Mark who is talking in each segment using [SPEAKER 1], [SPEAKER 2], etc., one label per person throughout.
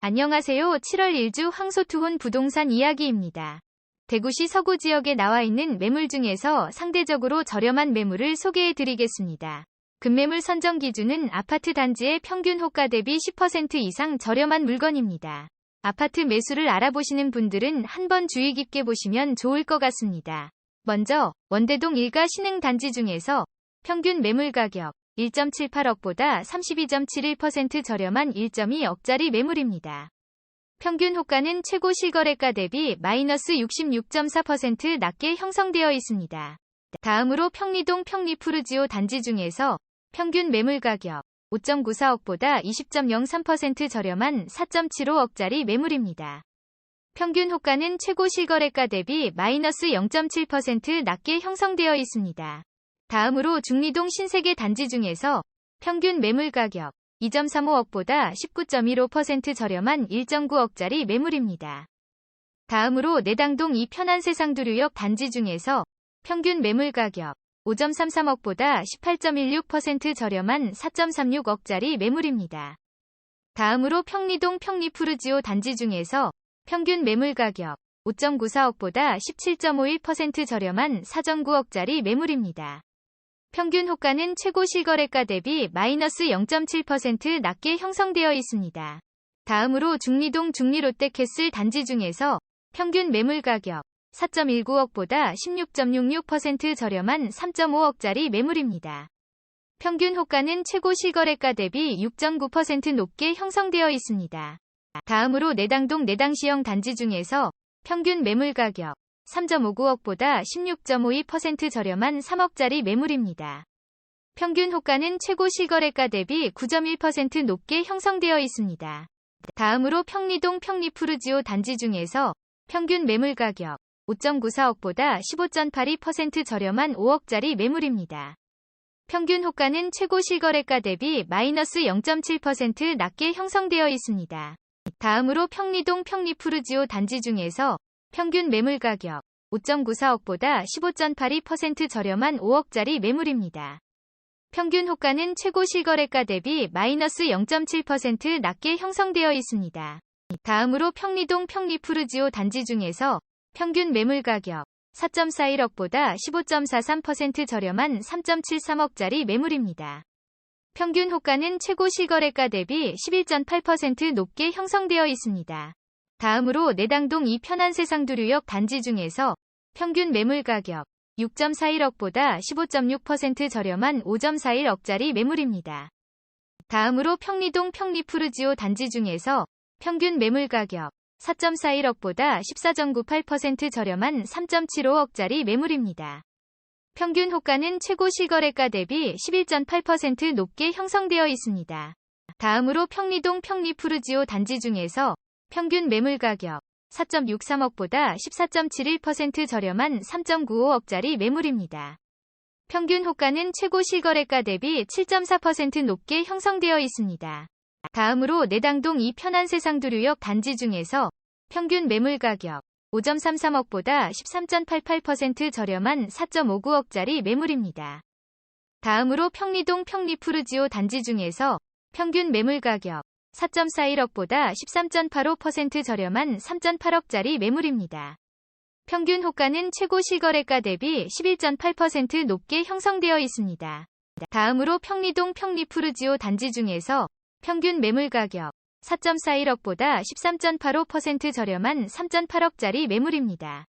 [SPEAKER 1] 안녕하세요. 7월 1주 황소투혼 부동산 이야기입니다. 대구시 서구 지역에 나와 있는 매물 중에서 상대적으로 저렴한 매물을 소개해 드리겠습니다. 급매물 선정 기준은 아파트 단지의 평균 호가 대비 10% 이상 저렴한 물건입니다. 아파트 매수를 알아보시는 분들은 한번 주의 깊게 보시면 좋을 것 같습니다. 먼저 원대동 일가 신흥 단지 중에서 평균 매물 가격 1.78억보다 32.71% 저렴한 1.2억짜리 매물입니다. 평균 호가는 최고 실거래가 대비 마이너스 66.4% 낮게 형성되어 있습니다. 다음으로 평리동 평리푸르지오 단지 중에서 평균 매물 가격 5.94억보다 20.03% 저렴한 4.75억짜리 매물입니다. 평균 호가는 최고 실거래가 대비 마이너스 0.7% 낮게 형성되어 있습니다. 다음으로 중리동 신세계 단지 중에서 평균 매물 가격 2.35억보다 19.15% 저렴한 1.9억짜리 매물입니다. 다음으로 내당동 이 편안세상 두류역 단지 중에서 평균 매물 가격 5.33억보다 18.16% 저렴한 4.36억짜리 매물입니다. 다음으로 평리동 평리푸르지오 단지 중에서 평균 매물 가격 5.94억보다 17.51% 저렴한 4.9억짜리 매물입니다. 평균 호가는 최고 실거래가 대비 마이너스 0.7% 낮게 형성되어 있습니다. 다음으로 중리동 중리롯데캐슬 단지 중에서 평균 매물 가격 4.19억보다 16.66% 저렴한 3.5억짜리 매물입니다. 평균 호가는 최고 실거래가 대비 6.9% 높게 형성되어 있습니다. 다음으로 내당동 내당시형 단지 중에서 평균 매물 가격 3.59억보다 16.52% 저렴한 3억짜리 매물입니다. 평균 호가는 최고 실거래가 대비 9.1% 높게 형성되어 있습니다. 다음으로 평리동 평리푸르지오 단지 중에서 평균 매물 가격 5.94억보다 15.82% 저렴한 5억짜리 매물입니다. 평균 호가는 최고 실거래가 대비 마이너스 0.7% 낮게 형성되어 있습니다. 다음으로 평리동 평리푸르지오 단지 중에서 평균 매물 가격 5.94억보다 15.82% 저렴한 5억짜리 매물입니다. 평균 호가는 최고 실거래가 대비 마이너스 0.7% 낮게 형성되어 있습니다. 다음으로 평리동 평리푸르지오 단지 중에서 평균 매물 가격 4.41억보다 15.43% 저렴한 3.73억짜리 매물입니다. 평균 호가는 최고 실거래가 대비 11.8% 높게 형성되어 있습니다. 다음으로 내당동 이 편안세상 두류역 단지 중에서 평균 매물 가격 6.41억보다 15.6% 저렴한 5.41억짜리 매물입니다. 다음으로 평리동 평리푸르지오 단지 중에서 평균 매물 가격 4.41억보다 14.98% 저렴한 3.75억짜리 매물입니다. 평균 호가는 최고 실거래가 대비 11.8% 높게 형성되어 있습니다. 다음으로 평리동 평리푸르지오 단지 중에서 평균 매물 가격 4.63억보다 14.71% 저렴한 3.95억짜리 매물입니다. 평균 호가는 최고 실거래가 대비 7.4% 높게 형성되어 있습니다. 다음으로 내당동 이 편안세상 두류역 단지 중에서 평균 매물 가격 5.33억보다 13.88% 저렴한 4.59억짜리 매물입니다. 다음으로 평리동 평리푸르지오 단지 중에서 평균 매물 가격 4.41억보다 13.85% 저렴한 3.8억짜리 매물입니다. 평균 호가는 최고 실거래가 대비 11.8% 높게 형성되어 있습니다. 다음으로 평리동 평리푸르지오 단지 중에서 평균 매물 가격 4.41억보다 13.85% 저렴한 3.8억짜리 매물입니다.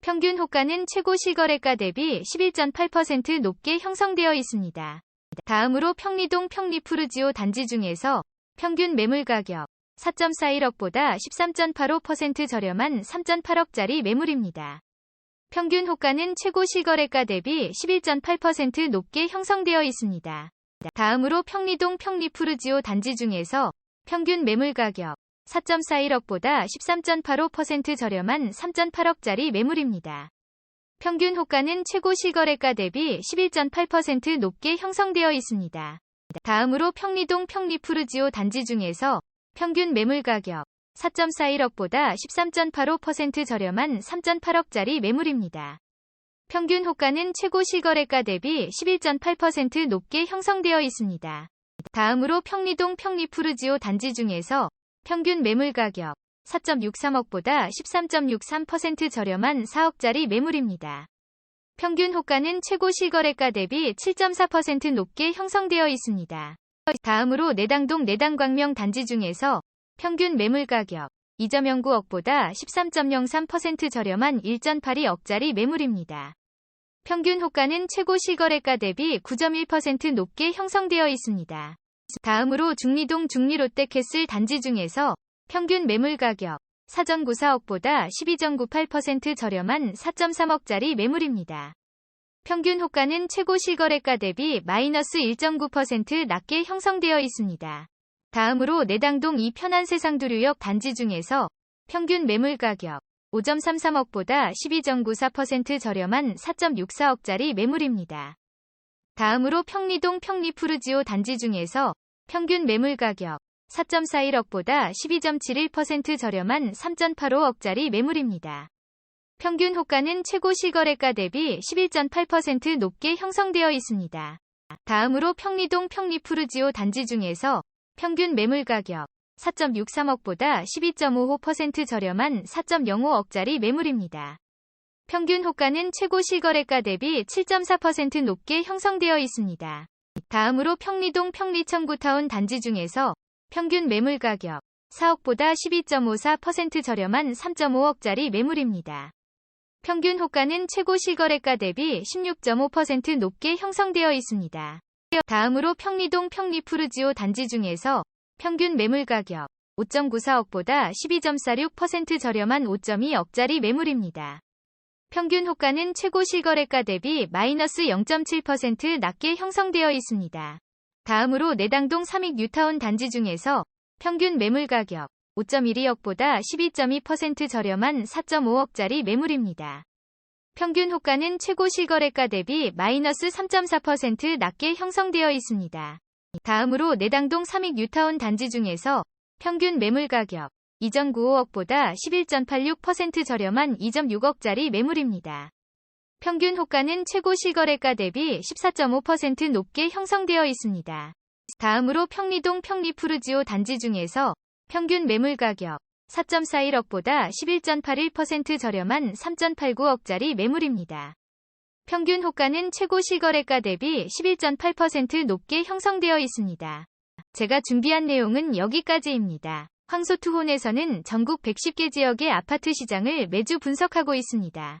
[SPEAKER 1] 평균 호가는 최고 실거래가 대비 11.8% 높게 형성되어 있습니다. 다음으로 평리동 평리푸르지오 단지 중에서 평균 매물 가격 4.41억보다 13.85% 저렴한 3.8억짜리 매물입니다. 평균 호가는 최고 실거래가 대비 11.8% 높게 형성되어 있습니다. 다음으로 평리동 평리푸르지오 단지 중에서 평균 매물 가격 4.41억보다 13.85% 저렴한 3.8억짜리 매물입니다. 평균 호가는 최고 실거래가 대비 11.8% 높게 형성되어 있습니다. 다음으로 평리동 평리푸르지오 단지 중에서 평균 매물 가격 4.41억보다 13.85% 저렴한 3.8억짜리 매물입니다. 평균 호가는 최고 실거래가 대비 11.8% 높게 형성되어 있습니다. 다음으로 평리동 평리푸르지오 단지 중에서 평균 매물 가격 4.63억보다 13.63% 저렴한 4억짜리 매물입니다. 평균 호가는 최고 실거래가 대비 7.4% 높게 형성되어 있습니다. 다음으로 내당동 내당광명 단지 중에서 평균 매물 가격 2.09억보다 13.03% 저렴한 1.82억짜리 매물입니다. 평균 호가는 최고 실거래가 대비 9.1% 높게 형성되어 있습니다. 다음으로 중리동 중리롯데캐슬 단지 중에서 평균 매물 가격 4.94억보다 12.98% 저렴한 4.3억짜리 매물입니다. 평균 호가는 최고 실거래가 대비 마이너스 1.9% 낮게 형성되어 있습니다. 다음으로 내당동 이 편안세상 두류역 단지 중에서 평균 매물 가격 5.33억보다 12.94% 저렴한 4.64억짜리 매물입니다. 다음으로 평리동 평리푸르지오 단지 중에서 평균 매물 가격 4.41억보다 12.71% 저렴한 3.85억짜리 매물입니다. 평균 호가는 최고 실거래가 대비 11.8% 높게 형성되어 있습니다. 다음으로 평리동 평리푸르지오 단지 중에서 평균 매물 가격 4.63억보다 12.55% 저렴한 4.05억짜리 매물입니다. 평균 호가는 최고 실거래가 대비 7.4% 높게 형성되어 있습니다. 다음으로 평리동 평리청구타운 단지 중에서 평균 매물 가격 4억보다 12.54% 저렴한 3.5억짜리 매물입니다. 평균 호가는 최고 실거래가 대비 16.5% 높게 형성되어 있습니다. 다음으로 평리동 평리푸르지오 단지 중에서 평균 매물 가격 5.94억보다 12.46% 저렴한 5.2억짜리 매물입니다. 평균 호가는 최고 실거래가 대비 마이너스 0.7% 낮게 형성되어 있습니다. 다음으로 내당동 삼익 뉴타운 단지 중에서 평균 매물 가격 5.12억보다 12.2% 저렴한 4.5억짜리 매물입니다. 평균 호가는 최고 실거래가 대비 마이너스 3.4% 낮게 형성되어 있습니다. 다음으로 내당동 삼익 뉴타운 단지 중에서 평균 매물 가격 2.95억보다 11.86% 저렴한 2.6억짜리 매물입니다. 평균 호가는 최고 실거래가 대비 14.5% 높게 형성되어 있습니다. 다음으로 평리동 평리푸르지오 단지 중에서 평균 매물 가격 4.41억보다 11.81% 저렴한 3.89억짜리 매물입니다. 평균 호가는 최고 실거래가 대비 11.8% 높게 형성되어 있습니다. 제가 준비한 내용은 여기까지입니다. 황소투혼에서는 전국 110개 지역의 아파트 시장을 매주 분석하고 있습니다.